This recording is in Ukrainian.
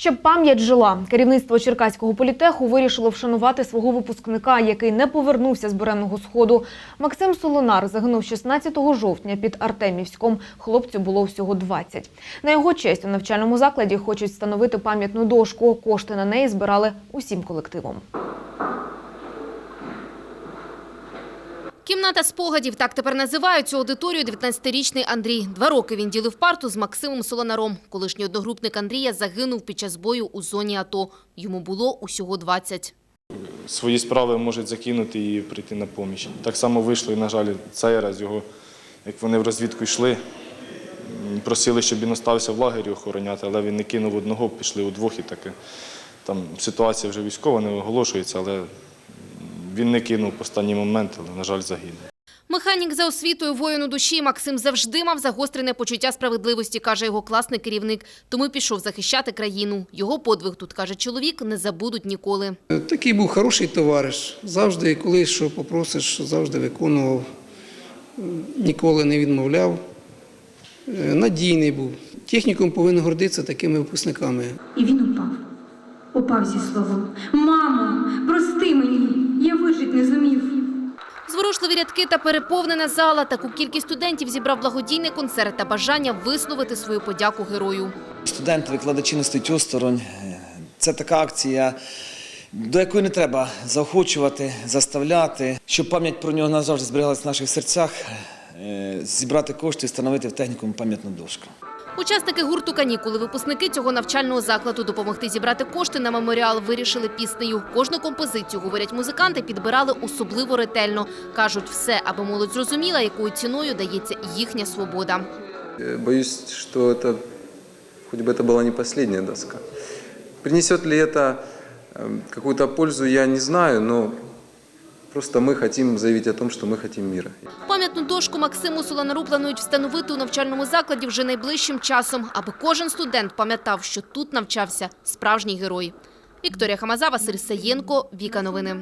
Щоб пам'ять жила, керівництво Черкаського політеху вирішило вшанувати свого випускника, який не повернувся з буремного сходу. Максим Солонар загинув 16 жовтня під Артемівськом. Хлопцю було всього 20. На його честь у навчальному закладі хочуть встановити пам'ятну дошку. Кошти на неї збирали усім колективом. Кімната спогадів так тепер називають цю аудиторію 19-річний Андрій. Два роки він ділив парту з Максимом Солонаром. Колишній одногрупник Андрія загинув під час бою у зоні АТО. Йому було усього 20. свої справи можуть закинути і прийти на поміч. Так само вийшло і, на жаль, цей раз його, як вони в розвідку йшли, просили, щоб він остався в лагері охороняти, але він не кинув одного, пішли удвох і таке. Там ситуація вже військова, не оголошується, але він не кинув в останній момент, але, на жаль, загинув. Механік за освітою воїн у душі Максим завжди мав загострене почуття справедливості, каже його класний керівник. Тому пішов захищати країну. Його подвиг, тут каже чоловік, не забудуть ніколи. Такий був хороший товариш. Завжди, коли що попросиш, завжди виконував, ніколи не відмовляв. Е, Надійний був. Технікум повинен гордитися такими випускниками. І він упав. Упав зі словом Мамо, прости мені, я вижить не зумів. Зворушливі рядки та переповнена зала. Таку кількість студентів зібрав благодійний концерт та бажання висловити свою подяку герою. Студенти, викладачі не стоять осторонь. Це така акція, до якої не треба заохочувати, заставляти, щоб пам'ять про нього назавжди зберігалась в наших серцях, зібрати кошти і встановити в технікуму пам'ятну дошку. Учасники гурту «Канікули», випускники цього навчального закладу допомогти зібрати кошти на меморіал вирішили піснею. Кожну композицію, говорять музиканти, підбирали особливо ретельно. Кажуть, все, аби молодь зрозуміла, якою ціною дається їхня свобода. Э, Боюсь, что это, хоть бы это была не последняя доска. Принесет ли это эм, какую-то пользу, я не знаю, но просто ми хочемо заявити о том, що ми хочемо міра. Пам'ятну дошку Максиму Солонару планують встановити у навчальному закладі вже найближчим часом, аби кожен студент пам'ятав, що тут навчався справжній герой. Вікторія Хамаза, Василь Саєнко, Віка Новини.